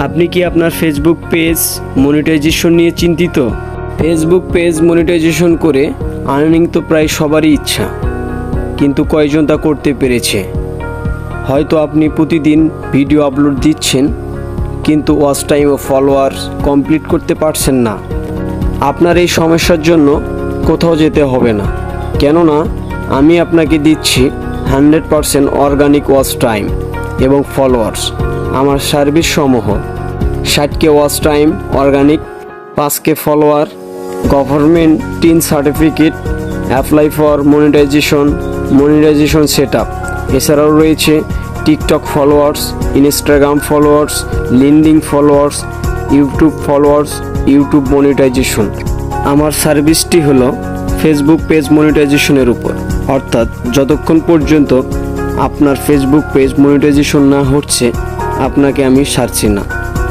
আপনি কি আপনার ফেসবুক পেজ মনিটাইজেশন নিয়ে চিন্তিত? ফেসবুক পেজ মনিটাইজেশন করে আর্নিং তো প্রায় সবারই ইচ্ছা, কিন্তু কয়জন তা করতে পেরেছে? হয়তো আপনি প্রতিদিন ভিডিও আপলোড দিচ্ছেন, কিন্তু ওয়াচ টাইম ও ফলোয়ার কমপ্লিট করতে পারছেন না। আপনার এই সমস্যার জন্য কোথাও যেতে হবে না। কেননা, আমি আপনাকে দিচ্ছি hundred percent organic watch time এবং ফলোয়ার্স আমার সার্ভিস সমূহ ষাটকে ওয়াচ টাইম অর্গানিক পাঁচকে follower government TIN certificate apply for monetization monetization set up এছাড়াও রয়েছে TikTok followers Instagram followers LinkedIn followers YouTube followers YouTube monetization আমার সার্ভিসটি হলো ফেসবুক পেজ মনিটাইজেশনের উপর। অর্থাৎ যতক্ষণ পর্যন্ত আপনার ফেসবুক পেজ মনিটাইজেশন না হচ্ছে আপনাকে আমি সারছি না।